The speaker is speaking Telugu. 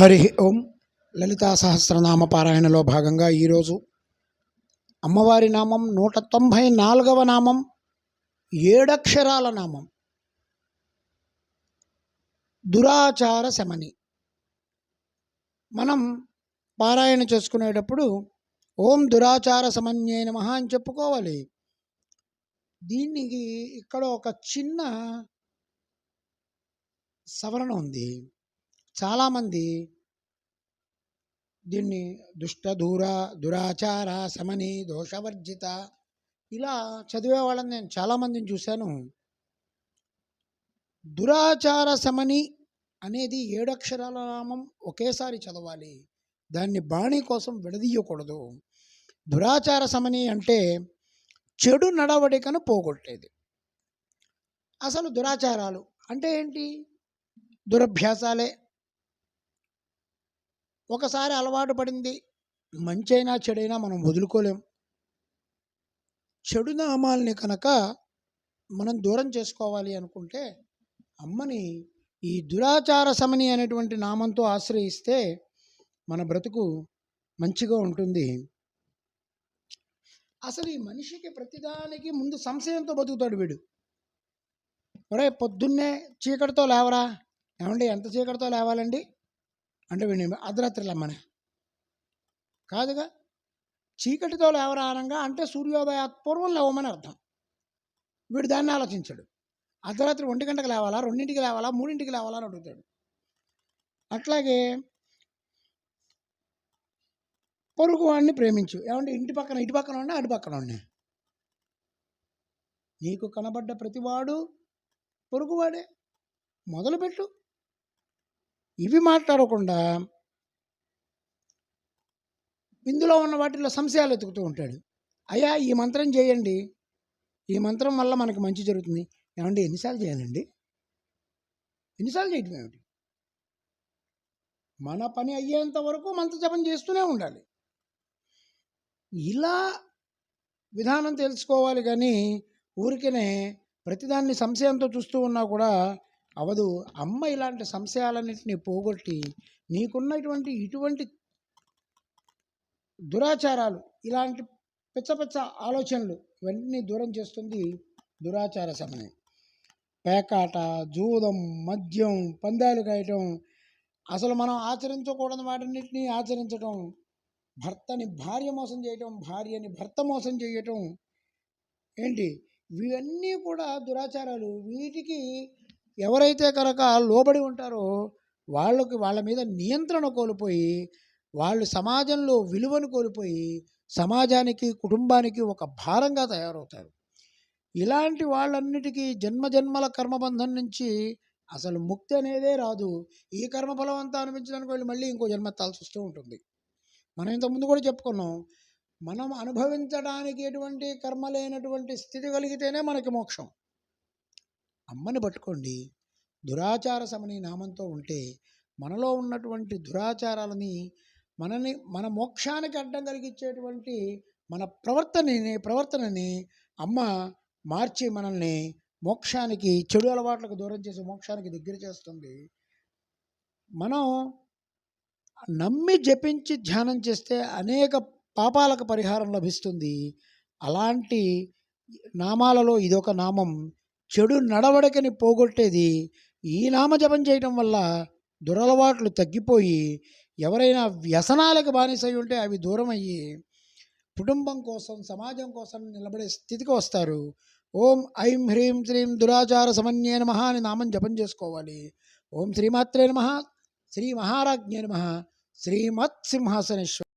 హరి ఓం లలితా సహస్రనామ పారాయణలో భాగంగా ఈరోజు అమ్మవారి నామం నూట తొంభై నాలుగవ నామం ఏడక్షరాల నామం. దురాచార శమని. మనం పారాయణ చేసుకునేటప్పుడు ఓం దురాచార సమన్యే నమ అని చెప్పుకోవాలి. దీనికి ఇక్కడ ఒక చిన్న సవరణ ఉంది. చాలామంది దీన్ని దుష్ట దూర దురాచార సమని దోషవర్జిత ఇలా చదివే వాళ్ళని నేను చాలామందిని చూశాను. దురాచార సమని అనేది ఏడక్షరాల నామం ఒకేసారి చదవాలి. దాన్ని బాణి కోసం విడదీయకూడదు. దురాచార సమని అంటే చెడు నడవడికను పోగొట్టేది. అసలు దురాచారాలు అంటే ఏంటి? దురభ్యాసాలే ఒకసారి అలవాటు పడింది. మంచైనా చెడైనా మనం వదులుకోలేం. చెడు నామాల్ని కనుక మనం దూరం చేసుకోవాలి అనుకుంటే అమ్మని ఈ దురాచార సమని అనేటువంటి నామంతో ఆశ్రయిస్తే మన బ్రతుకు మంచిగా ఉంటుంది. అసలు ఈ మనిషికి ప్రతిదానికి ముందు సంశయంతో బతుకుతాడు వీడు. ఒరే పొద్దున్నే చీకటితో లేవరా? ఏమండి ఎంత చీకటితో లేవాలండి? అంటే వీడిని అర్ధరాత్రి లమ్మనే కాదుగా? చీకటితో లేవరానంగా అంటే సూర్యోదయ పూర్వం లేవమని అర్థం. వీడు దాన్ని ఆలోచించాడు. అర్ధరాత్రి ఒంటి గంటకు లేవాలా? రెండింటికి లేవాలా? మూడింటికి లేవాలా అని అడుగుతాడు. అట్లాగే పొరుగు వాడిని ప్రేమించు. ఏమంటే ఇంటి పక్కన ఇటు పక్కన ఉన్నా అటు పక్కన ఉన్నా నీకు కనబడ్డ ప్రతివాడు పొరుగువాడే మొదలుపెట్టు. ఇవి మాట్లాడకుండా ఇందులో ఉన్న వాటిలో సంశయాలు ఎతుకుతూ ఉంటాడు. అయ్యా ఈ మంత్రం చేయండి. ఈ మంత్రం వల్ల మనకు మంచి జరుగుతుంది. ఏమండి ఎన్నిసార్లు చేయాలండి? ఎన్నిసార్లు చేయటం ఏమిటి? మన పని అయ్యేంత వరకు మంత్ర జపం చేస్తూనే ఉండాలి. ఇలా విధానం తెలుసుకోవాలి కానీ ఊరికనే ప్రతిదాన్ని సంశయంతో చూస్తూ ఉన్నా కూడా అవదు. అమ్మ ఇలాంటి సంశయాలన్నింటినీ పోగొట్టి నీకున్నటువంటి ఇటువంటి దురాచారాలు ఇలాంటి పిచ్చ పిచ్చ ఆలోచనలు ఇవన్నీ దూరం చేస్తుంది దురాచార సమయం. పేకాట జూదం మద్యం పందాలు కాయటం అసలు మనం ఆచరించకూడని వాటన్నిటినీ ఆచరించటం భర్తని భార్య మోసం చేయటం భార్యని భర్త మోసం చేయటం ఏంటి? ఇవన్నీ కూడా దురాచారాలు. వీటికి ఎవరైతే కనుక లోబడి ఉంటారో వాళ్ళకి వాళ్ళ మీద నియంత్రణ కోల్పోయి వాళ్ళు సమాజంలో విలువను కోల్పోయి సమాజానికి కుటుంబానికి ఒక భారంగా తయారవుతారు. ఇలాంటి వాళ్ళన్నిటికీ జన్మ జన్మల కర్మబంధం నుంచి అసలు ముక్తి అనేదే రాదు. ఈ కర్మఫలం అంతా అనిపించడానికి వాళ్ళు మళ్ళీ ఇంకో జన్మ ఎత్తాల్సి వస్తూ ఉంటుంది. మనం ఇంతకుముందు కూడా చెప్పుకున్నాం మనం అనుభవించడానికి ఎటువంటి కర్మ లేనటువంటి స్థితి కలిగితేనే మనకి మోక్షం. అమ్మని పట్టుకోండి. దురాచార సమని నామంతో ఉంటే మనలో ఉన్నటువంటి దురాచారాలని మనని మన మోక్షానికి అడ్డం కలిగించేటువంటి మన ప్రవర్తనని ప్రవర్తనని అమ్మ మార్చి మనల్ని మోక్షానికి చెడు అలవాట్లకు దూరం చేసి మోక్షానికి దగ్గర చేస్తుంది. మనం నమ్మి జపించి ధ్యానం చేస్తే అనేక పాపాలకు పరిహారం లభిస్తుంది. అలాంటి నామాలలో ఇదొక నామం. చెడు నడవడకని పోగొట్టేది ఈ నామజపం చేయటం వల్ల దురలవాట్లు తగ్గిపోయి ఎవరైనా వ్యసనాలకు బానిసై ఉంటే అవి దూరం అయ్యి కుటుంబం కోసం సమాజం కోసం నిలబడే స్థితికి వస్తారు. ఓం ఐం హ్రీం శ్రీం దురాచార సమన్యే నమ అని నామం జపం చేసుకోవాలి. ఓం శ్రీమాత్రే నమ శ్రీ మహారాజ్ఞే నమ శ్రీమత్ సింహాసనేశ్వర